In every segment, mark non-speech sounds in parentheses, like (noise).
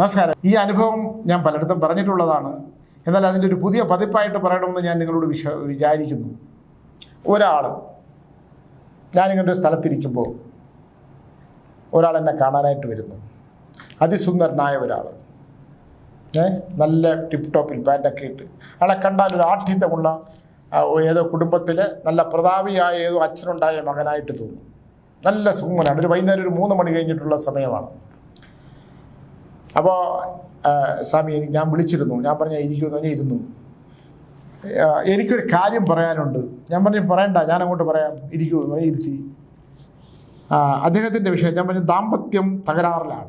നമസ്കാരം. ഈ അനുഭവം ഞാൻ പലയിടത്തും പറഞ്ഞിട്ടുള്ളതാണ്. എന്നാൽ അതിന്റെ ഒരു പുതിയ പതിപ്പായിട്ട് പറയണമെന്ന് ഞാൻ നിങ്ങളോട് വിശ വിചാരിക്കുന്നു. ഒരാൾ ഞാനിങ്ങനെ ഒരു സ്ഥലത്തിരിക്കുമ്പോൾ ഒരാൾ എന്നെ കാണാനായിട്ട് വരുന്നു. അതിസുന്ദരനായ ഒരാൾ. ഏ നല്ല ടിപ്പ് ടോപ്പിൽ പാന്റൊക്കെ ഇട്ട് ആളെ കണ്ടാൽ ഒരു ആഠ്യത്വമുള്ള ആ, ഏതോ കുടുംബത്തിലെ നല്ല പ്രതാപിയായ ഏതോ അച്ഛനുണ്ടായ മകനായിട്ട് തോന്നും. നല്ല സുഖമനാണ് ഒരു വൈകുന്നേരം ഒരു മൂന്ന് മണി കഴിഞ്ഞിട്ടുള്ള സമയമാണ്. അപ്പോൾ സ്വാമി ഞാൻ വിളിച്ചിരുന്നു. ഞാൻ പറഞ്ഞ ഇരിക്കുമെന്ന് പറഞ്ഞാൽ ഇരുന്നു. എനിക്കൊരു കാര്യം പറയാനുണ്ട്. ഞാൻ പറഞ്ഞു പറയണ്ട ഞാൻ അങ്ങോട്ട് പറയാം. ഇരിക്കൂ എന്ന് പറഞ്ഞ് ഇരുത്തി അദ്ദേഹത്തിന്റെ വിഷയം ഞാൻ പറഞ്ഞു ദാമ്പത്യം തകരാറിലാണ്.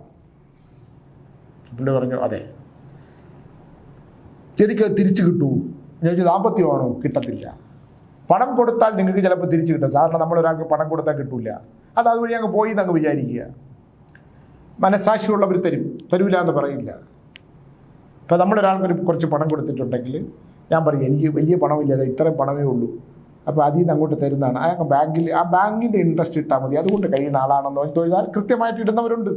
പുള്ളി പറഞ്ഞു അതെ. എനിക്ക് തിരിച്ചു കിട്ടൂ. ഞാൻ ചോദിച്ചു ദാമ്പത്യമാണോ? കിട്ടത്തില്ല. പണം കൊടുത്താൽ നിങ്ങൾക്ക് ചിലപ്പോൾ തിരിച്ചു കിട്ടും. സാധാരണ നമ്മളൊരാൾക്ക് പണം കൊടുത്താൽ കിട്ടൂല. അത് അതുവഴി അങ്ങ് പോയി എന്നങ്ങ് വിചാരിക്കുക. മനസ്സാക്ഷിയുള്ളവർ തരും. തരൂല എന്ന് പറയില്ല. ഇപ്പോൾ നമ്മളൊരാൾക്കൊരു കുറച്ച് പണം കൊടുത്തിട്ടുണ്ടെങ്കിൽ ഞാൻ പറയും എനിക്ക് വലിയ പണമില്ല അത് ഇത്രയും പണമേ ഉള്ളൂ. അപ്പോൾ അതിൽ നിന്ന് അങ്ങോട്ട് തരുന്നതാണ്. അയാൾക്ക് ബാങ്കിൽ ആ ബാങ്കിന്റെ ഇൻട്രസ്റ്റ് ഇട്ടാൽ മതി. അതുകൊണ്ട് കഴിയുന്ന ആളാണെന്ന് തൊഴിലാൽ കൃത്യമായിട്ട് ഇടുന്നവരുണ്ട്.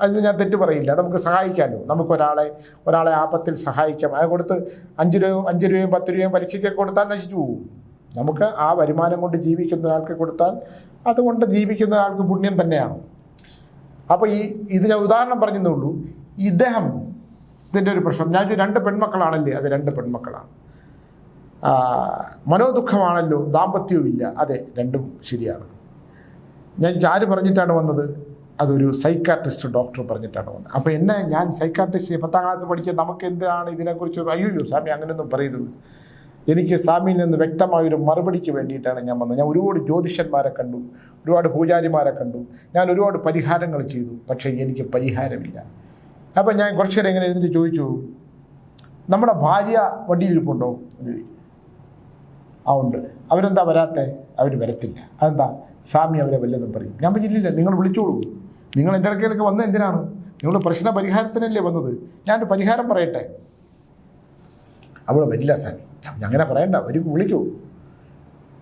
അതിന് ഞാൻ തെറ്റ് പറയില്ല. നമുക്ക് സഹായിക്കാമല്ലോ. നമുക്ക് ഒരാളെ ഒരാളെ ആപത്തിൽ സഹായിക്കാം. അത് കൊടുത്ത് അഞ്ച് രൂപയും അഞ്ച് രൂപയും പത്ത് രൂപയും പലിശയ്ക്ക് കൊടുത്താൽ നശിച്ചു പോകും. നമുക്ക് ആ വരുമാനം കൊണ്ട് ജീവിക്കുന്ന ആൾക്ക് കൊടുത്താൽ അതുകൊണ്ട് ജീവിക്കുന്ന ആൾക്ക് പുണ്യം തന്നെയാണ്. അപ്പോൾ ഈ ഇത് ഞാൻ ഉദാഹരണം പറഞ്ഞതേ ഉള്ളൂ. ഇദ്ദേഹം ഇതിന്റെ ഒരു പ്രശ്നം. ഞാൻ രണ്ട് പെൺമക്കളാണല്ലേ? അത് രണ്ട് പെൺമക്കളാണ്. മനോദുഃഖമാണല്ലോ ദാമ്പത്യവും ഇല്ല അതെ രണ്ടും ശരിയാണ്. ഞാൻ ആര് പറഞ്ഞിട്ടാണ് വന്നത്? അതൊരു സൈക്കാട്രിസ്റ്റ് ഡോക്ടർ പറഞ്ഞിട്ടാണ് വന്നത്. അപ്പോൾ എന്നെ ഞാൻ സൈക്കാട്രിസ്റ്റ് പത്താം ക്ലാസ് പഠിക്കാൻ നമുക്ക് എന്താണ് ഇതിനെക്കുറിച്ച്? അയ്യോ സ്വാമി അങ്ങനെയൊന്നും പറയരുത്. എനിക്ക് സ്വാമിയിൽ നിന്ന് വ്യക്തമായൊരു മറുപടിക്ക് വേണ്ടിയിട്ടാണ് ഞാൻ വന്നത്. ഞാൻ ഒരുപാട് ജ്യോതിഷന്മാരെ കണ്ടു ഒരുപാട് പൂജാരിമാരെ കണ്ടു. ഞാൻ ഒരുപാട് പരിഹാരങ്ങൾ ചെയ്തു പക്ഷേ എനിക്ക് പരിഹാരമില്ല. അപ്പം ഞാൻ കുറച്ച് നേരം ഇങ്ങനെ എഴുന്നിട്ട് ചോദിച്ചു നമ്മുടെ ഭാര്യ വണ്ടിയിലിരിപ്പുണ്ടോ? എന്ന് ചോദിച്ചു. ആ ഉണ്ട്. അവരെന്താ വരാത്തെ? അവർ വരത്തില്ല. അതെന്താ? സ്വാമി അവരെ വല്ലതും പറയും. ഞാൻ പറഞ്ഞില്ല നിങ്ങൾ വിളിച്ചോളൂ. നിങ്ങൾ എന്റെ അടുക്കലേക്ക് വന്നത് എന്തിനാണ്? നിങ്ങൾ പ്രശ്ന പരിഹാരത്തിനല്ലേ വന്നത്. ഞാനൊരു പരിഹാരം പറയട്ടെ. അവൾ വരില്ല ഞാൻ അങ്ങനെ പറയണ്ട. ഒരു വിളിക്കൂ.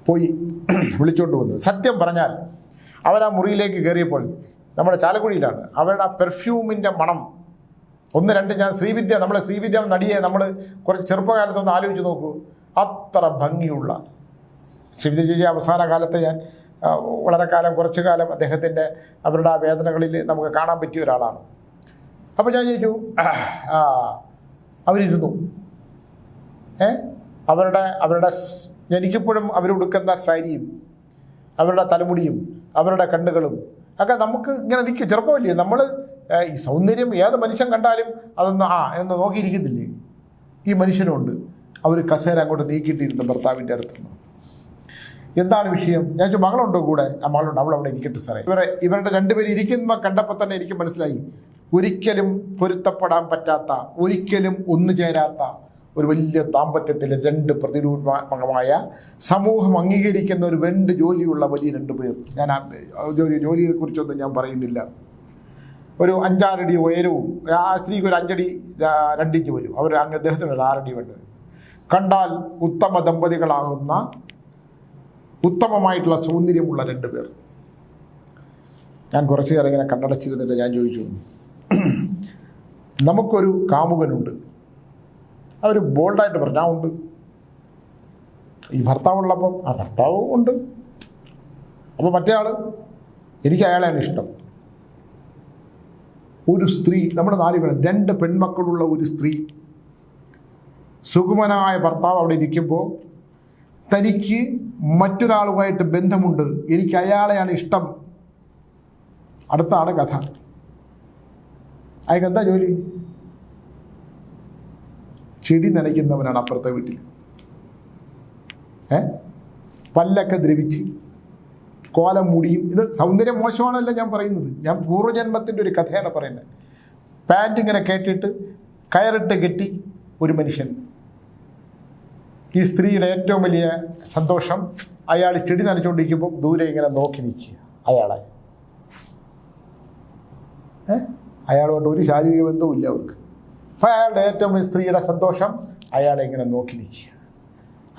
പോയി (clears throat) വിളിച്ചോണ്ട് വന്നു. സത്യം പറഞ്ഞാൽ അവരാ മുറിയിലേക്ക് കയറിയപ്പോൾ നമ്മുടെ ചാലക്കുടിയിലാണ്. അവരുടെ ആ പെർഫ്യൂമിന്റെ മണം. ഒന്ന് രണ്ട് ഞാൻ ശ്രീവിദ്യ നമ്മളെ ശ്രീവിദ്യ നടിയെ നമ്മൾ കുറച്ച് ചെറുപ്പകാലത്തൊന്ന് ആലോചിച്ച് നോക്കൂ. അത്ര ഭംഗിയുള്ള. ശ്രീവിദ്യ ചേച്ചി അവസാന കാലത്ത് ഞാൻ വളരെ കാലം കുറച്ച് കാലം അദ്ദേഹത്തിന്റെ അവരുടെ ആ വേദനകളിൽ നമുക്ക് കാണാൻ പറ്റിയ ഒരാളാണ്. അപ്പോൾ ഞാൻ ചോദിച്ചു ആ അവരിരുന്നു. ഏ? അവരുടെ അവരുടെ എനിക്കിപ്പോഴും അവരുടുക്കുന്ന സാരിയും അവരുടെ തലമുടിയും അവരുടെ കണ്ണുകളും ഒക്കെ നമുക്ക് ഇങ്ങനെ നിൽക്കും. ചെറുപ്പമില്ലേ? നമ്മൾ ഈ സൗന്ദര്യം ഏത് മനുഷ്യൻ കണ്ടാലും അതൊന്ന് ആ എന്ന് നോക്കിയിരിക്കുന്നില്ലേ? ഈ മനുഷ്യനുണ്ട്. അവർ കസേര അങ്ങോട്ട് നീക്കിയിട്ടിരുന്നു ഭർത്താവിന്റെ അടുത്തുനിന്ന്. എന്താണ് വിഷയം? ഞാൻ ചോദിച്ചു മകളുണ്ടോ കൂടെ. ആ മകളുണ്ട്. അവൾ അവിടെ ഇരിക്കട്ടെ സാറേ. ഇവരെ ഇവരുടെ രണ്ടുപേരും ഇരിക്കുന്ന കണ്ടപ്പോൾ തന്നെ എനിക്ക് മനസ്സിലായി. ഒരിക്കലും പൊരുത്തപ്പെടാൻ പറ്റാത്ത ഒരിക്കലും ഒന്നു ചേരാത്ത ഒരു വലിയ ദാമ്പത്യത്തിൽ രണ്ട് പ്രതിരൂപമായ സമൂഹം അംഗീകരിക്കുന്ന ഒരു രണ്ട് ജോലിയുള്ള വലിയ രണ്ട് പേർ. ഞാൻ ഔദ്യോഗിക ജോലിയെക്കുറിച്ചൊന്നും ഞാൻ പറയുന്നില്ല. ഒരു അഞ്ചാറടി ഉയരവും ആ സ്ത്രീക്ക് ഒരു അഞ്ചടി രണ്ടിഞ്ച് വരും. അവർ അങ്ങ് അദ്ദേഹത്തിന് ഒരു ആറടി വേണ്ടത് കണ്ടാൽ ഉത്തമ ദമ്പതികളാകുന്ന ഉത്തമമായിട്ടുള്ള സൗന്ദര്യമുള്ള രണ്ട് പേർ. ഞാൻ കുറച്ച് നേരം ഇങ്ങനെ കണ്ണടച്ചിരുന്നിട്ട് ഞാൻ ചോദിച്ചു. (clears throat) നമുക്കൊരു കാമുകനുണ്ട്. അവർ ബോൾഡായിട്ട് പറഞ്ഞു ആ ഉണ്ട്. ഈ ഭർത്താവുള്ളപ്പം ആ ഭർത്താവ് ഉണ്ട്. അപ്പോൾ മറ്റേ ആൾ എനിക്ക് അയാളെയാണ് ഇഷ്ടം. ഒരു സ്ത്രീ നമ്മുടെ നാല് പേരും രണ്ട് പെൺമക്കളുള്ള ഒരു സ്ത്രീ സുഗമനായ ഭർത്താവ് അവിടെ ഇരിക്കുമ്പോൾ തനിക്ക് മറ്റൊരാളുമായിട്ട് ബന്ധമുണ്ട്. എനിക്ക് അയാളെയാണ് ഇഷ്ടം. അടുത്താണ് കഥ. അയാൾക്ക് എന്താ ജോലി? ചെടി നനയ്ക്കുന്നവനാണ് അപ്പുറത്തെ വീട്ടിൽ. ഏ? പല്ലൊക്കെ ദ്രവിച്ച് കോലം മുടിയും. ഇത് സൗന്ദര്യം മോശമാണല്ല ഞാൻ പറയുന്നത്. ഞാൻ പൂർവജന്മത്തിന്റെ ഒരു കഥയാണ് പറയുന്നത്. പാന്റ് ഇങ്ങനെ കേട്ടിട്ട് കയറിട്ട് കെട്ടി ഒരു മനുഷ്യൻ. ഈ സ്ത്രീയുടെ ഏറ്റവും വലിയ സന്തോഷം അയാൾ ചെടി നനച്ചുകൊണ്ടിരിക്കുമ്പോൾ ദൂരെ ഇങ്ങനെ നോക്കി നിൽക്കുക. അയാളെ. അയാളുമായിട്ട് ഒരു ശാരീരിക ബന്ധവും ഇല്ല അവർക്ക്. അപ്പോൾ അയാളുടെ ഏറ്റവും വലിയ സ്ത്രീയുടെ സന്തോഷം അയാളെ ഇങ്ങനെ നോക്കി നിൽക്കുക.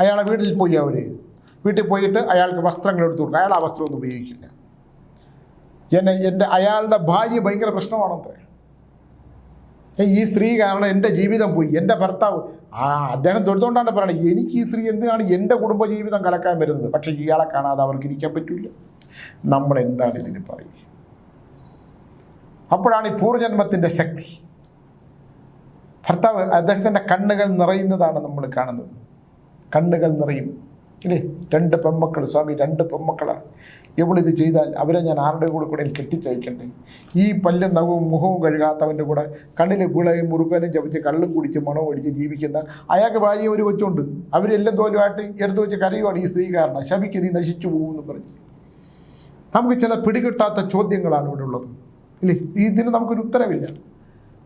അയാളെ വീട്ടിൽ പോയി അവർ വീട്ടിൽ പോയിട്ട് അയാൾക്ക് വസ്ത്രങ്ങൾ എടുത്തു കൊടുക്കും അയാൾ ആ വസ്ത്രമൊന്നും ഉപയോഗിക്കില്ല. എന്നെ എന്റെ അയാളുടെ ഭാര്യ ഭയങ്കര പ്രശ്നമാണത്രേ ഈ സ്ത്രീ കാരണം എന്റെ ജീവിതം പോയി. എന്റെ ഭർത്താവ് ആ അദ്ദേഹം തൊഴുതുകൊണ്ടാണ് പറയുന്നത് എനിക്ക് ഈ സ്ത്രീ എന്തിനാണ് എന്റെ കുടുംബ ജീവിതം കലക്കാൻ വരുന്നത്? പക്ഷേ ഇയാളെ കാണാതെ അവർക്ക് ഇരിക്കാൻ പറ്റില്ല നമ്മൾ എന്താണ് ഇതിന് പറയുക? അപ്പോഴാണ് ഈ പൂർവജന്മത്തിന്റെ ശക്തി. ഭർത്താവ് അദ്ദേഹത്തിന്റെ കണ്ണുകൾ നിറയുന്നതാണ് നമ്മൾ കാണുന്നത്. കണ്ണുകൾ നിറയും. ഇല്ലേ? രണ്ട് പെമ്മക്കൾ സ്വാമി രണ്ട് പെമ്മക്കളാണ്. ഇവളിത് ചെയ്താൽ അവരെ ഞാൻ ആരുടെ കൂടെ കൂടെ കെട്ടിച്ചയക്കണ്ടേ? ഈ പല്ലും നഖവും മുഖവും കഴുകാത്തവന്റെ കൂടെ കണ്ണിൽ വിളയും മുറുകനും ചവച്ച് കള്ളും കുടിച്ച് മണവും അടിച്ച് ജീവിക്കുന്ന അയാൾക്ക് ഭാര്യയെ ഒരു കൊച്ചുണ്ട്. അവരെല്ലാം തോലുമായിട്ട് എടുത്തു വെച്ച് കരയുവാണ് ഈ സ്ത്രീ കാരണം. ശപിക്ക് നീ നശിച്ചു പോകുമെന്ന് പറഞ്ഞു. നമുക്ക് ചില പിടികിട്ടാത്ത ചോദ്യങ്ങളാണ് ഇവിടെ ഉള്ളത്. ഇല്ലേ? ഇതിന് നമുക്കൊരു ഉത്തരവില്ല.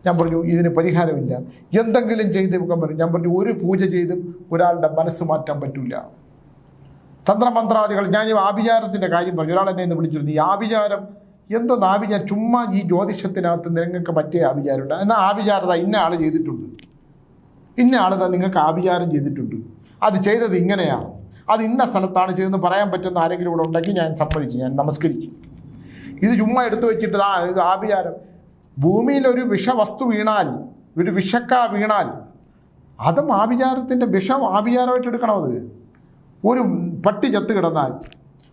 ഞാൻ പറഞ്ഞു ഇതിന് പരിഹാരമില്ല. എന്തെങ്കിലും ചെയ്ത് വെക്കാൻ പറഞ്ഞു ഞാൻ പറഞ്ഞു ഒരു പൂജ ചെയ്തും ഒരാളുടെ മനസ്സ് മാറ്റാൻ പറ്റില്ല തന്ത്രമന്ത്രാദികൾ ഞാൻ ഈ ആഭിചാരത്തിന്റെ കാര്യം പറഞ്ഞു. ഒരാൾ എന്നെ ഇന്ന് വിളിച്ചിരുന്നു. ഈ ആഭിചാരം എന്തോന്ന് ആഭിചാരം? ചുമ്മാ ഈ ജ്യോതിഷത്തിനകത്ത് നിങ്ങൾക്ക് പറ്റിയ ആഭിചാരമുണ്ട് എന്നാൽ ആഭിചാരത ഇന്ന ആൾ ചെയ്തിട്ടുണ്ട്. ഇന്ന ആളിതാ നിങ്ങൾക്ക് ആഭിചാരം ചെയ്തിട്ടുണ്ട്. അത് ചെയ്തത് ഇങ്ങനെയാണ്. അത് ഇന്ന സ്ഥലത്താണ് ചെയ്തെന്ന് പറയാൻ പറ്റുന്ന ആരെങ്കിലും ഇവിടെ ഉണ്ടെങ്കിൽ ഞാൻ സമ്മതിക്കും. ഞാൻ നമസ്കരിക്കും. ഇത് ചുമ്മാ എടുത്തു വെച്ചിട്ട് ആ ഇത് ആഭിചാരം. ഭൂമിയിൽ ഒരു വിഷവസ്തു വീണാൽ ഒരു വിഷക്ക വീണാൽ അതും ആഭിചാരത്തിന്റെ വിഷം ആഭിചാരമായിട്ട് എടുക്കണം അത്? ഒരു പട്ടി ചത്ത് കിടന്നാൽ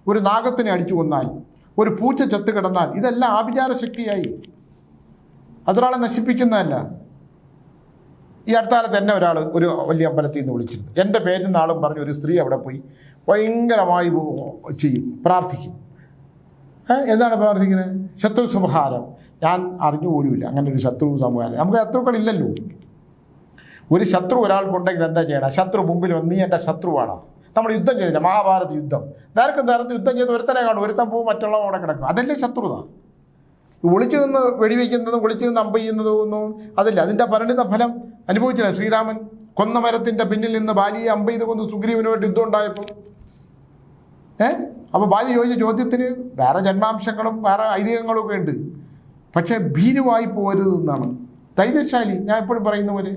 ഒരു നാഗത്തിനെ അടിച്ചു കൊന്നാൽ ഒരു പൂച്ച ചത്ത് കിടന്നാൽ ഇതെല്ലാം ആഭിചാര ശക്തിയായി. അതൊരാളെ നശിപ്പിക്കുന്നതല്ല. ഈ അടുത്ത കാലത്ത് എന്നെ ഒരാൾ ഒരു വലിയ അമ്പലത്തിൽ നിന്ന് വിളിച്ചിരുന്നു. എന്റെ പേരിൽ നാളും പറഞ്ഞ് ഒരു സ്ത്രീ അവിടെ പോയി ഭയങ്കരമായി ചെയ്യും പ്രാർത്ഥിക്കും. എന്താണ് പ്രാർത്ഥിക്കുന്നത് ശത്രു സംഹാരം ഞാൻ അറിഞ്ഞു പോലുമില്ല. അങ്ങനെ ഒരു ശത്രു സംഹാരം നമുക്ക് ശത്രുക്കളില്ലല്ലോ. ഒരു ശത്രു ഒരാൾക്കുണ്ടെങ്കിൽ എന്താ ചെയ്യണം? ശത്രു മുമ്പിൽ വന്ന് നീ എന്റെ ശത്രുവാണ്. നമ്മൾ യുദ്ധം ചെയ്തില്ല. മഹാഭാരത യുദ്ധം. നേരത്തെ നേരത്തെ യുദ്ധം ചെയ്ത് ഒരുത്തനെ കാണും. ഒരുത്തൻ പോകും മറ്റുള്ളവൻ അവിടെ കിടക്കും. അതല്ലേ ശത്രുത. ഒളിച്ചു നിന്ന് വെടിവെക്കുന്നതും ഒളിച്ചു നിന്ന് അമ്പ ചെയ്യുന്നതും ഒന്നും അതില്ല. അതിന്റെ പരിണിത ഫലം അനുഭവിച്ചില്ല ശ്രീരാമൻ. കൊന്ന മരത്തിന്റെ പിന്നിൽ നിന്ന് ബാലിയെ അമ്പ ചെയ്ത് കൊന്ന് സുഗ്രീവനുമായിട്ട് യുദ്ധം ഉണ്ടായപ്പോൾ. ഏ? അപ്പോൾ ബാലി ചോദിച്ച ചോദ്യത്തിന് വേറെ ജന്മാംശങ്ങളും വേറെ ഐതിഹ്യങ്ങളും ഒക്കെ ഉണ്ട്. പക്ഷേ ഭീരുവായി പോരുത് എന്നാണ്. ധൈര്യശാലി ഞാൻ എപ്പോഴും പറയുന്ന പോലെ.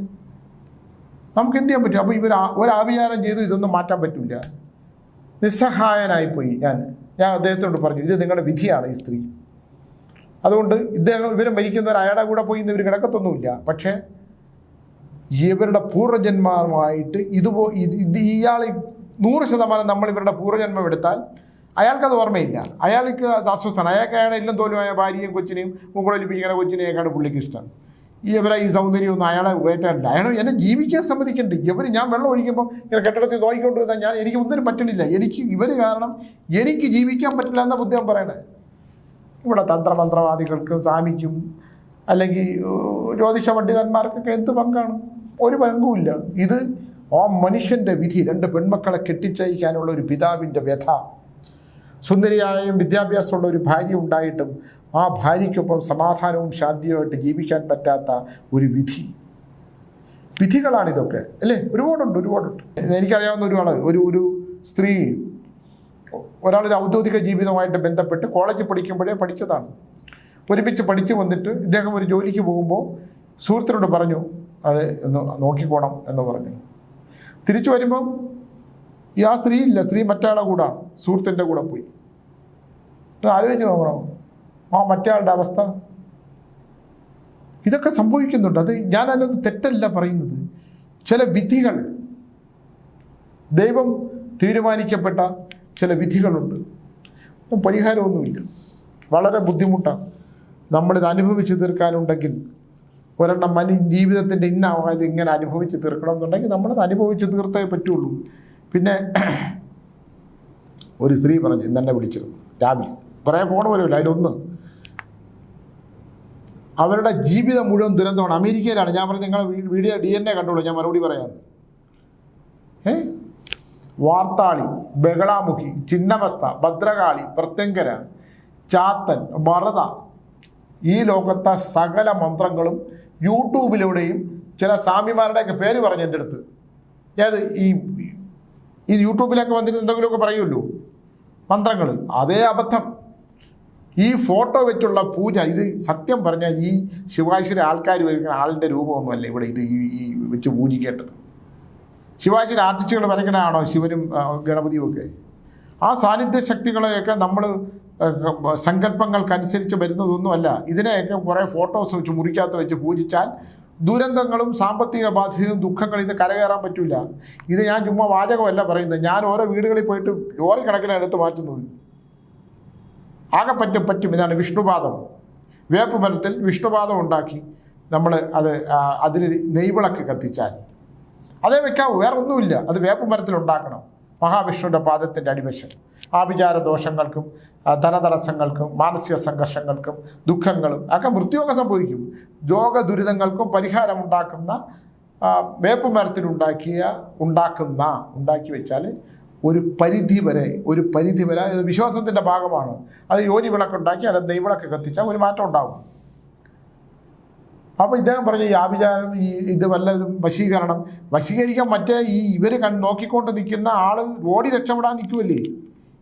നമുക്ക് എന്ത് ചെയ്യാൻ പറ്റും? അപ്പോൾ ഇവർ ഒരാഭിചാരം ചെയ്തു ഇതൊന്നും മാറ്റാൻ പറ്റില്ല നിസ്സഹായനായിപ്പോയി ഞാൻ. ഞാൻ അദ്ദേഹത്തോട് പറഞ്ഞു ഇത് നിങ്ങളുടെ വിധിയാണ് ഈ സ്ത്രീ. അതുകൊണ്ട് ഇദ്ദേഹം ഇവർ മരിക്കുന്ന അയാളുടെ കൂടെ പോയി ഇന്ന് ഇവർ കിടക്കത്തൊന്നുമില്ല. പക്ഷേ ഇവരുടെ പൂർവജന്മാരുമായിട്ട് ഇതുപോ ഇത് ഇത് ഇയാൾ നൂറ് ശതമാനം നമ്മൾ ഇവരുടെ പൂർവജന്മം എടുത്താൽ അയാൾക്കത് ഓർമ്മയില്ല. അയാൾക്ക് അത് അസ്വസ്ഥാണ് അയാൾക്ക് അയാളെ എല്ലാം തോലുമായ ഭാര്യയും കൊച്ചിനെയും മുകളിലിപ്പിക്കുന്ന കൊച്ചിനെയൊക്കെയാണ് പുള്ളിക്ക് ഇഷ്ടം. ഈ ഇവരെ ഈ സൗന്ദര്യമൊന്നും അയാളെ വേട്ടാടില്ല അയാൾ എന്നെ ജീവിക്കാൻ സമ്മതിക്കണ്ട്. ഇവർ ഞാൻ വെള്ളം ഒഴിക്കുമ്പോൾ ഇങ്ങനെ കെട്ടിടത്തിൽ നോക്കിക്കൊണ്ട് വന്നാൽ ഞാൻ എനിക്ക് ഒന്നിനും പറ്റുന്നില്ല. എനിക്ക് ഇവർ കാരണം എനിക്ക് ജീവിക്കാൻ പറ്റില്ല എന്ന ബുദ്ധി ഞാൻ പറയണേ. ഇവിടെ തന്ത്രമന്ത്രവാദികൾക്കും സ്വാമിക്കും അല്ലെങ്കിൽ ജ്യോതിഷ പണ്ഡിതന്മാർക്കൊക്കെ എന്ത് പങ്കാണ്? ഒരു പങ്കുമില്ല ഇത് ആ മനുഷ്യന്റെ വിധി. രണ്ട് പെൺമക്കളെ കെട്ടിച്ചയക്കാനുള്ള ഒരു പിതാവിന്റെ വ്യഥ. സുന്ദരിയായും വിദ്യാഭ്യാസമുള്ള ഒരു ഭാര്യ ഉണ്ടായിട്ടും ആ ഭാര്യയ്ക്കൊപ്പം സമാധാനവും ശാന്തിയുമായിട്ട് ജീവിക്കാൻ പറ്റാത്ത ഒരു വിധി. വിധികളാണിതൊക്കെ അല്ലേ? ഒരുപാടുണ്ട് ഒരുപാടുണ്ട്. എനിക്കറിയാവുന്ന ഒരാൾ ഒരു ഒരു സ്ത്രീ ഒരാളൊരു ഔദ്യോഗിക ജീവിതമായിട്ട് ബന്ധപ്പെട്ട് കോളേജിൽ പഠിക്കുമ്പോഴേ പഠിച്ചതാണ്. ഒരുമിച്ച് പഠിച്ചു വന്നിട്ട് ഇദ്ദേഹം ഒരു ജോലിക്ക് പോകുമ്പോൾ സുഹൃത്തിനോട് പറഞ്ഞു അത് ഒന്ന് നോക്കിക്കോണം എന്ന് പറഞ്ഞു. തിരിച്ചു വരുമ്പം ഈ ആ സ്ത്രീ ഇല്ല സ്ത്രീ മറ്റാളെ കൂടെ. സുഹൃത്തിന്റെ കൂടെ പോയി. ഇത് ആലോചിച്ച് നോക്കണം. ആ മറ്റയാളുടെ അവസ്ഥ. ഇതൊക്കെ സംഭവിക്കുന്നുണ്ട്. അത് ഞാൻ അതിനൊന്നും തെറ്റല്ല പറയുന്നത്. ചില വിധികൾ. ദൈവം തീരുമാനിക്കപ്പെട്ട ചില വിധികളുണ്ട്. പരിഹാരമൊന്നുമില്ല. വളരെ ബുദ്ധിമുട്ടാണ്. നമ്മളിത് അനുഭവിച്ചു തീർക്കാനുണ്ടെങ്കിൽ ഒരെണ്ണം മനു ജീവിതത്തിന്റെ ഇന്ന ഇങ്ങനെ അനുഭവിച്ച് തീർക്കണം എന്നുണ്ടെങ്കിൽ നമ്മളത് അനുഭവിച്ച് തീർത്തേ പറ്റുള്ളൂ. പിന്നെ ഒരു സ്ത്രീ പറഞ്ഞു ഇന്നെന്നെ വിളിച്ചിരുന്നു രാവിലെ. കുറേ ഫോൺ വരുമല്ലോ അതിലൊന്ന്. അവരുടെ ജീവിതം മുഴുവൻ ദുരന്തമാണ്. അമേരിക്കയിലാണ്. ഞാൻ പറഞ്ഞു നിങ്ങളെ വീഡിയോ ഡി എൻ എ കണ്ടോളൂ ഞാൻ മറുപടി പറയാം. ഏ? വാർത്താളി ബഹളാമുഖി ചിന്നവസ്ഥ ഭദ്രകാളി പ്രത്യങ്കര ചാത്തൻ മറത ഈ ലോകത്തെ സകല മന്ത്രങ്ങളും യൂട്യൂബിലൂടെയും ചില സ്വാമിമാരുടെയൊക്കെ പേര് പറഞ്ഞു എന്റെ അടുത്ത്. ഏത് ഈ ഈ യൂട്യൂബിലൊക്കെ വന്നിട്ട് എന്തെങ്കിലുമൊക്കെ പറയുമല്ലോ? മന്ത്രങ്ങൾ അതേ അബദ്ധം. ഈ ഫോട്ടോ വെച്ചുള്ള പൂജ ഇത് സത്യം പറഞ്ഞാൽ ഈ ശിവാശിയുടെ ആൾക്കാർ വരുന്ന ആളിന്റെ രൂപമൊന്നുമല്ല ഇവിടെ ഇത് ഈ വെച്ച് പൂജിക്കേണ്ടത്. ശിവാജിയുടെ ആർട്ടിസ്റ്റുകൾ വരയ്ക്കണതാണോ ശിവനും ഗണപതിയും ഒക്കെ? ആ സാന്നിധ്യ ശക്തികളെയൊക്കെ നമ്മൾ സങ്കല്പങ്ങൾക്കനുസരിച്ച് വരുന്നതൊന്നുമല്ല. ഇതിനെയൊക്കെ കുറേ ഫോട്ടോസ് വെച്ച് മുറിക്കാത്ത വെച്ച് പൂജിച്ചാൽ ദുരന്തങ്ങളും സാമ്പത്തിക ബാധ്യതയും ദുഃഖങ്ങളും ഇത് കരകയറാൻ പറ്റില്ല ഇത് ഞാൻ ചുമ്മാ വാചകമല്ല പറയുന്നത്. ഞാൻ ഓരോ വീടുകളിൽ പോയിട്ട് ലോറി കണക്കിലാണ് എടുത്ത് മാറ്റുന്നത്. ആകെ പറ്റും പറ്റും. ഇതാണ് വിഷ്ണുപാദം. വേപ്പ് മരത്തിൽ വിഷ്ണുപാദം ഉണ്ടാക്കി നമ്മൾ അത് അതിൽ നെയ്വിളക്ക് കത്തിച്ചാൽ. അതേ വെക്കാവൂ. വേറെ ഒന്നുമില്ല. അത് വേപ്പ് മരത്തിൽ ഉണ്ടാക്കണം. മഹാവിഷ്ണുവിന്റെ പാദത്തിന്റെ അടിവശം. ആഭിചാര ദോഷങ്ങൾക്കും ധനതടസ്സങ്ങൾക്കും മാനസിക സംഘർഷങ്ങൾക്കും ദുഃഖങ്ങളും ഒക്കെ മൃത്യുവൊക്കെ സംഭവിക്കും. രോഗ ദുരിതങ്ങൾക്കും പരിഹാരം ഉണ്ടാക്കുന്ന ആ, വേപ്പ് മരത്തിനുണ്ടാക്കിയ ഉണ്ടാക്കുന്ന ഉണ്ടാക്കി വെച്ചാൽ ഒരു പരിധി വരെ ഒരു പരിധി വരെ ഇത് വിശ്വാസത്തിന്റെ ഭാഗമാണ്. അത് യോനി വിളക്കുണ്ടാക്കി അത് നെയ്വിളക്ക് കത്തിച്ചാൽ ഒരു മാറ്റം ഉണ്ടാകും അപ്പോൾ ഇദ്ദേഹം പറഞ്ഞു ഈ ആഭിചാരം ഈ ഇത് വല്ലതും വശീകരണം. വശീകരിക്കാൻ മറ്റേ ഈ ഇവർ നോക്കിക്കൊണ്ട് നിൽക്കുന്ന ആൾ ഓടി രക്ഷപ്പെടാൻ നിൽക്കുമല്ലേ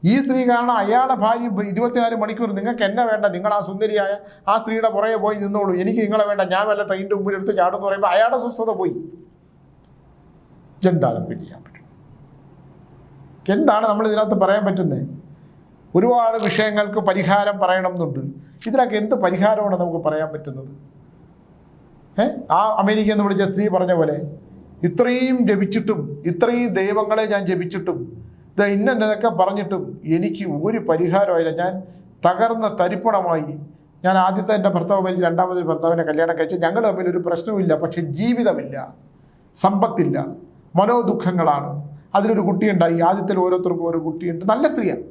ഈ സ്ത്രീ കാരണം അയാളുടെ ഭാര്യ ഇരുപത്തിനാല് മണിക്കൂർ നിങ്ങൾക്ക് എന്നെ വേണ്ട നിങ്ങൾ ആ സുന്ദരിയായ ആ സ്ത്രീയുടെ പുറകെ പോയി നിന്നോളൂ എനിക്ക് നിങ്ങളെ വേണ്ട ഞാൻ വല്ല ട്രെയിനിന്റെ മുമ്പിൽ എടുത്ത് ചാടുമെന്ന് പറയുമ്പോൾ അയാളുടെ സ്വസ്ഥത പോയി. എന്താ നമുക്ക് ചെയ്യാൻ പറ്റും? എന്താണ് നമ്മൾ ഇതിനകത്ത് പറയാൻ പറ്റുന്നത്? ഒരുപാട് വിഷയങ്ങൾക്ക് പരിഹാരം പറയണം പറയണമെന്നുണ്ട്. ഇതിനൊക്കെ എന്ത് പരിഹാരമാണ് നമുക്ക് പറയാൻ പറ്റുന്നത്? ആ അമേരിക്ക എന്ന് വിളിച്ച സ്ത്രീ പറഞ്ഞ പോലെ ഇത്രയും ജപിച്ചിട്ടും ഇത്രയും ദൈവങ്ങളെ ഞാൻ ജപിച്ചിട്ടും ഇന്നതൊക്കെ പറഞ്ഞിട്ടും എനിക്ക് ഒരു പരിഹാരമായില്ല ഞാൻ തകർന്ന തരിപ്പണമായി. ഞാൻ ആദ്യത്തെ എന്റെ ഭർത്താവ് മരിച്ച് രണ്ടാമത് ഭർത്താവിനെ കല്യാണം കഴിച്ചു. ഞങ്ങൾ തമ്മിൽ ഒരു പ്രശ്നവുമില്ല പക്ഷെ ജീവിതമില്ല. സമ്പത്തില്ല. മനോദുഃഖങ്ങളാണ്. അതിലൊരു കുട്ടിയുണ്ടായി. ആദ്യത്തിൽ ഓരോരുത്തർക്കും ഓരോ കുട്ടിയുണ്ട്. നല്ല സ്ത്രീയാണ്.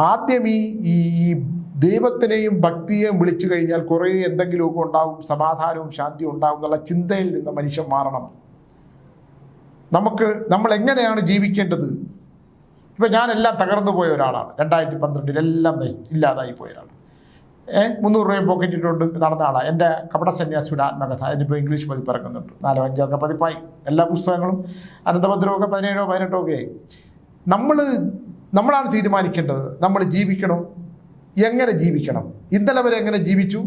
ആദ്യം ഈ ഈ ഈ ദൈവത്തിനെയും ഭക്തിയെയും വിളിച്ചു കഴിഞ്ഞാൽ കുറേ എന്തെങ്കിലുമൊക്കെ ഉണ്ടാവും. സമാധാനവും ശാന്തിയും ഉണ്ടാവും എന്നുള്ള ചിന്തയിൽ നിന്ന് മനുഷ്യൻ മാറണം. നമുക്ക് നമ്മൾ എങ്ങനെയാണ് ജീവിക്കേണ്ടത്? ഇപ്പം ഞാനെല്ലാം തകർന്നു പോയ ഒരാളാണ്. രണ്ടായിരത്തി പന്ത്രണ്ടിൽ എല്ലാം ഇല്ലാതായി പോയ ഒരാൾ. മുന്നൂറ് രൂപ പോക്കറ്റിട്ടുണ്ട് നടന്ന ആളാണ് എന്റെ കപട സന്യാസിയുടെ ആത്മകഥ. അതിനിപ്പോൾ ഇംഗ്ലീഷ് പതിപ്പ് ഇറങ്ങുന്നുണ്ട് നാലോ അഞ്ചോ ഒക്കെ പതിപ്പായി. എല്ലാ പുസ്തകങ്ങളും അനന്തഭദ്രമൊക്കെ പതിനേഴോ പതിനെട്ടോ ഒക്കെ ആയി. നമ്മൾ നമ്മളാണ് തീരുമാനിക്കേണ്ടത്. നമ്മൾ ജീവിക്കണം. എങ്ങനെ ജീവിക്കണം? ഇന്നലെ വരെ എങ്ങനെ ജീവിച്ചു?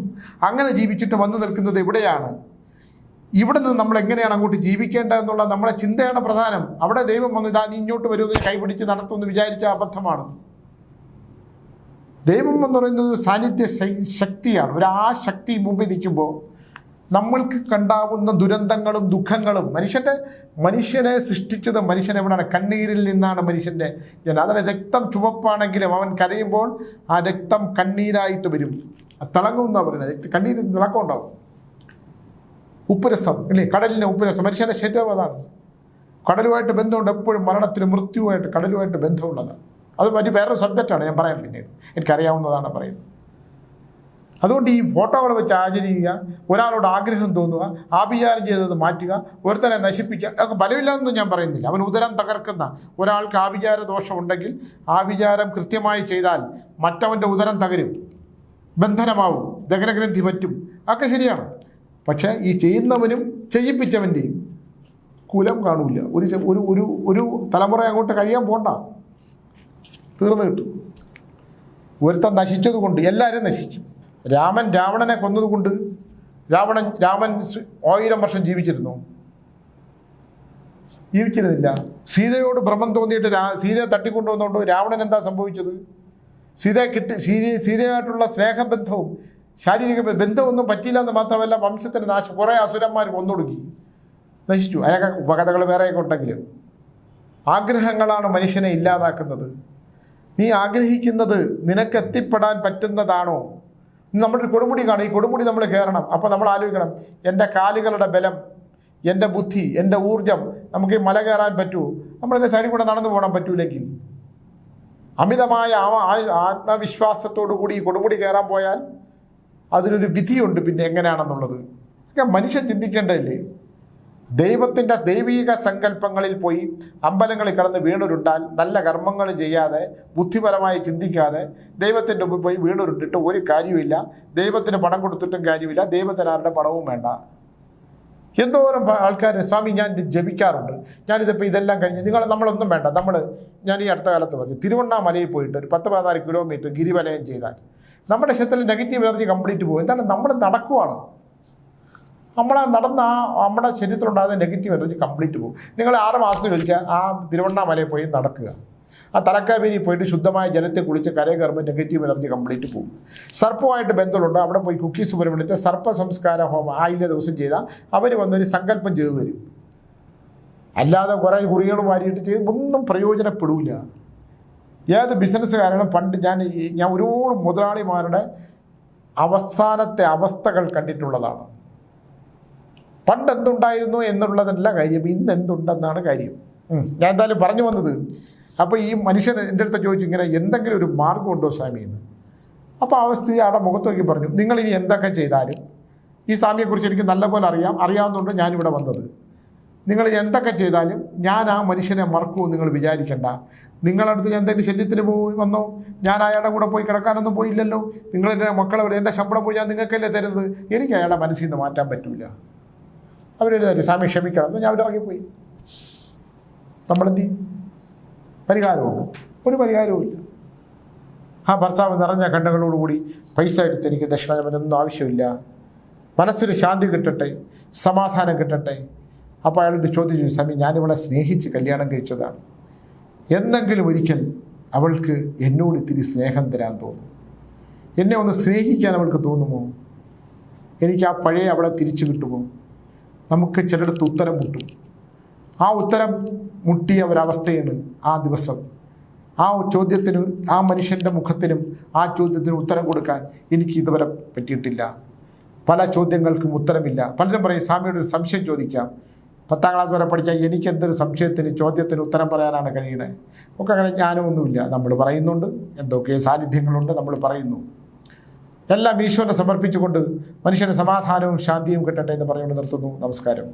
അങ്ങനെ ജീവിച്ചിട്ട് വന്നു നിൽക്കുന്നത് എവിടെയാണ്? ഇവിടെ നിന്ന് നമ്മൾ എങ്ങനെയാണ് അങ്ങോട്ട് ജീവിക്കേണ്ടതെന്നുള്ള നമ്മുടെ ചിന്തയാണ് പ്രധാനം. അവിടെ ദൈവം വന്ന് ഇതാ നീ ഇങ്ങോട്ട് വരുമെന്ന് കൈപിടിച്ച് നടത്തുമെന്ന് വിചാരിച്ച അബദ്ധമാണ്. ദൈവം എന്ന് പറയുന്നത് ഒരു സാന്നിധ്യ ശക്തിയാണ്. ഒരു ആ ശക്തി മുമ്പിൽ നിൽക്കുമ്പോൾ നമ്മൾക്ക് കണ്ടാവുന്ന ദുരന്തങ്ങളും ദുഃഖങ്ങളും മനുഷ്യന്റെ മനുഷ്യനെ സൃഷ്ടിച്ചത് മനുഷ്യൻ എവിടെയാണ്? കണ്ണീരിൽ നിന്നാണ് മനുഷ്യന്റെ ജനം. അതിന് രക്തം ചുവപ്പാണെങ്കിലും അവൻ കരയുമ്പോൾ ആ രക്തം കണ്ണീരായിട്ട് വരും. അത് തിളങ്ങും എന്നാണ് പറയുന്നത്. കണ്ണീരിൽ തിളക്കം ഉണ്ടാവും ഉപ്പുരസം അല്ലേ? കടലിന്റെ ഉപ്പുരസം. മനുഷ്യന്റെ ശരീരം അതാണ്. കടലുമായിട്ട് ബന്ധമുണ്ട് എപ്പോഴും. മരണത്തിന് മൃത്യുവായിട്ട് കടലുമായിട്ട് ബന്ധമുള്ളതാണ് അത് മറ്റു വേറൊരു സബ്ജക്റ്റാണ് ഞാൻ പറയാം പിന്നീട്. എനിക്കറിയാവുന്നതാണ് പറയുന്നത്. അതുകൊണ്ട് ഈ ഫോട്ടോകൾ വെച്ച് ആചരിക്കുക ഒരാളോട് ആഗ്രഹം തോന്നുക ആഭിചാരം ചെയ്തത് മാറ്റുക ഒരുത്തനെ നശിപ്പിക്കുക അതൊക്കെ ബലമില്ലാന്നൊന്നും ഞാൻ പറയുന്നില്ല. അവൻ ഉദരം തകർക്കുന്ന ഒരാൾക്ക് ആഭിചാര ദോഷമുണ്ടെങ്കിൽ ആഭിചാരം കൃത്യമായി ചെയ്താൽ മറ്റവന്റെ ഉദരം തകരും. ബന്ധനമാവും. ദഹനഗ്രന്ഥി പറ്റും. അതൊക്കെ ശരിയാണ്. പക്ഷേ ഈ ചെയ്യുന്നവനും ചെയ്യിപ്പിച്ചവന്റെയും കുലം കാണൂല ഒരു ഒരു ഒരു ഒരു തലമുറ അങ്ങോട്ട് കഴിയാൻ പോണ്ട. തീർന്നു കിട്ടും. ഒരുത്തൻ നശിച്ചതുകൊണ്ട് എല്ലാവരും നശിക്കും. രാമൻ രാവണനെ കൊന്നതുകൊണ്ട് രാവണൻ രാമൻ ആയിരം വർഷം ജീവിച്ചിരുന്നു. ജീവിച്ചിരുന്നില്ല. സീതയോട് ഭ്രമം തോന്നിയിട്ട് രാ സീതയെ തട്ടിക്കൊണ്ടുവന്നുകൊണ്ട് രാവണൻ എന്താ സംഭവിച്ചത്? സീതയെ കിട്ടി സീത സീതയായിട്ടുള്ള സ്നേഹബന്ധവും ശാരീരിക ബന്ധമൊന്നും പറ്റിയില്ല എന്ന് മാത്രമല്ല വംശത്തിന് നാശം. കുറേ അസുരന്മാർ കൊന്നൊടുക്കി നശിച്ചു. അയാൾക്ക് ഉപകഥകൾ വേറെയൊക്കെ ഉണ്ടെങ്കിലും ആഗ്രഹങ്ങളാണ് മനുഷ്യനെ ഇല്ലാതാക്കുന്നത്. നീ ആഗ്രഹിക്കുന്നത് നിനക്ക് എത്തിപ്പെടാൻ പറ്റുന്നതാണോ? നമ്മളൊരു കൊടുമുടി കാണും. ഈ കൊടുമുടി നമ്മൾ കയറണം. അപ്പോൾ നമ്മൾ ആലോചിക്കണം. എന്റെ കാലുകളുടെ ബലം എന്റെ ബുദ്ധി എന്റെ ഊർജം നമുക്ക് ഈ മല കയറാൻ പറ്റുമോ നമ്മളിങ്ങനെ സൈഡിൽ കൂടെ നടന്നു പോകണം പറ്റൂലെങ്കിൽ. അമിതമായ ആത്മവിശ്വാസത്തോടു കൂടി ഈ കൊടുമുടി കയറാൻ പോയാൽ അതിനൊരു വിധിയുണ്ട് പിന്നെ എങ്ങനെയാണെന്നുള്ളത്. മനുഷ്യൻ ചിന്തിക്കേണ്ടതില്ലേ? ദൈവത്തിന്റെ ദൈവീക സങ്കല്പങ്ങളിൽ പോയി അമ്പലങ്ങളിൽ കടന്ന് വീണുരുണ്ടാൽ നല്ല കർമ്മങ്ങൾ ചെയ്യാതെ ബുദ്ധിപരമായി ചിന്തിക്കാതെ ദൈവത്തിന്റെ മുമ്പിൽ പോയി വീണുരുണ്ടിട്ട് ഒരു കാര്യമില്ല ദൈവത്തിന് പണം കൊടുത്തിട്ടും കാര്യമില്ല. ദൈവത്തിന് ആരുടെ പണവും വേണ്ട. എന്തോരം ആൾക്കാർ സ്വാമി ഞാൻ ജപിക്കാറുണ്ട്. ഞാനിതിപ്പോൾ ഇതെല്ലാം കഴിഞ്ഞ് നിങ്ങൾ നമ്മളൊന്നും വേണ്ട. നമ്മൾ ഞാൻ ഈ അടുത്ത കാലത്ത് പറഞ്ഞു തിരുവണ്ണാമലയിൽ പോയിട്ട് ഒരു പത്ത് പതിനാല് കിലോമീറ്റർ ഗിരിവലയം ചെയ്താൽ നമ്മുടെ ശരീരത്തിൽ നെഗറ്റീവ് എനർജി കംപ്ലീറ്റ് പോകും എന്താണ്? നമ്മൾ നടക്കുവാണ്. നമ്മൾ നടന്ന ആ നമ്മുടെ ശരീരത്തിലുണ്ടാകുന്ന നെഗറ്റീവ് എനർജി കംപ്ലീറ്റ് പോകും നിങ്ങൾ ആറ് മാസത്തിൽ ഒരിക്കൽ ആ തിരുവണ്ണാമലയിൽ പോയി നടക്കുക. ആ തലക്കാവേരി പോയിട്ട് ശുദ്ധമായ ജലത്തെ കുളിച്ച് കരയെ കയറുമ്പോൾ നെഗറ്റീവ് എനർജി കംപ്ലീറ്റ് പോകും സർപ്പമായിട്ട് ബന്ധമുണ്ട്. അവിടെ പോയി കുക്കി സുബ്രഹ്മണ്യത്തെ സർപ്പ സംസ്കാര ഹോമം ആയില്ല ദിവസം ചെയ്താൽ അവർ വന്നൊരു സങ്കല്പം ചെയ്തു തരും. അല്ലാതെ കുറേ കുറികളും വാരിയിട്ട് ചെയ്ത് ഒന്നും പ്രയോജനപ്പെടില്ല ഏത് ബിസിനസ്സുകാരാണ് പണ്ട് ഞാൻ ഞാൻ ഒരുപാട് മുതലാളിമാരുടെ അവസാനത്തെ അവസ്ഥകൾ കണ്ടിട്ടുള്ളതാണ്. പണ്ട് എന്തുണ്ടായിരുന്നു എന്നുള്ളതല്ല കാര്യം ഇന്ന് എന്തുണ്ടെന്നാണ് കാര്യം. ഞാൻ എന്തായാലും പറഞ്ഞു വന്നത്. അപ്പോൾ ഈ മനുഷ്യൻ എന്റെ അടുത്ത് ചോദിച്ചു ഇങ്ങനെ എന്തെങ്കിലും ഒരു മാർഗമുണ്ടോ സ്വാമി? എന്ന്. അപ്പോൾ ആ സ്ത്രീ അവിടെ മുഖത്ത് നോക്കി പറഞ്ഞു നിങ്ങൾ ഇനി എന്തൊക്കെ ചെയ്താലും? ഈ സ്വാമിയെക്കുറിച്ച് എനിക്ക് നല്ലപോലെ അറിയാം. അറിയാവുന്നതുകൊണ്ട് ഞാനിവിടെ വന്നത്. നിങ്ങൾ എന്തൊക്കെ ചെയ്താലും ഞാൻ ആ മനുഷ്യനെ മറക്കൂ നിങ്ങൾ വിചാരിക്കേണ്ട. നിങ്ങളുടെ അടുത്ത് ഞാൻ എന്തെങ്കിലും ശല്യത്തിന് പോയി വന്നോ? ഞാൻ അയാളുടെ കൂടെ പോയി കിടക്കാനൊന്നും പോയില്ലല്ലോ. നിങ്ങൾ എന്റെ മക്കളെ എന്റെ ശമ്പളം പോയി ഞാൻ നിങ്ങൾക്കല്ലേ തരുന്നത്? എനിക്ക് അയാളുടെ മനസ്സിൽ നിന്ന് മാറ്റാൻ പറ്റില്ല അവരെഴുതാரு സ്വാമി ക്ഷമിക്കണം. ഞാൻ അവരിറങ്ങിപ്പോയി നമ്മളെന്ത് പരിഹാരമുണ്ട് ഒരു പരിഹാരവും ഇല്ല. ആ ഭർത്താവ് നിറഞ്ഞ കണ്ണുകളോടുകൂടി പൈസ എടുത്ത് എനിക്ക് ദക്ഷിണാജമനൊന്നും ആവശ്യമില്ല. മനസ്സിന് ശാന്തി കിട്ടട്ടെ സമാധാനം കിട്ടട്ടെ. അപ്പോൾ അയാളോട് ചോദിച്ചു സ്വാമി ഞാനിവളെ സ്നേഹിച്ച് കല്യാണം കഴിച്ചതാണ്. എന്തെങ്കിലും ഒരിക്കൽ അവൾക്ക് എന്നോട് ഇത്തിരി സ്നേഹം തരാൻ തോന്നും. എന്നെ ഒന്ന് സ്നേഹിക്കാൻ അവൾക്ക് തോന്നുമോ? എനിക്ക് ആ പഴയ അവളെ തിരിച്ചു കിട്ടുമോ? നമുക്ക് ചിലയിടത്ത് ഉത്തരം മുട്ടും. ആ ഉത്തരം മുട്ടിയ ഒരവസ്ഥയാണ് ആ ദിവസം. ആ ചോദ്യത്തിന് ആ മനുഷ്യന്റെ മുഖത്തിനും ആ ചോദ്യത്തിന് ഉത്തരം കൊടുക്കാൻ എനിക്ക് ഇതുവരെ പറ്റിയിട്ടില്ല. പല ചോദ്യങ്ങൾക്കും ഉത്തരമില്ല. പലരും പറയും സ്വാമിയോട് സംശയം ചോദിക്കാം. പത്താം ക്ലാസ് വരെ പഠിച്ചാൽ എനിക്കെന്തൊരു സംശയത്തിന് ചോദ്യത്തിന് ഉത്തരം പറയാനാണ് കഴിയുന്നത് ഒക്കെ അങ്ങനെ ജ്ഞാനമൊന്നുമില്ല. നമ്മൾ പറയുന്നുണ്ട്. എന്തൊക്കെ സാന്നിധ്യങ്ങളുണ്ട് നമ്മൾ പറയുന്നു. എല്ലാം ഈശ്വരനെ സമർപ്പിച്ചുകൊണ്ട് മനുഷ്യന് സമാധാനവും ശാന്തിയും കിട്ടട്ടെ എന്ന് പറഞ്ഞുകൊണ്ട് നിർത്തുന്നു. നമസ്കാരം.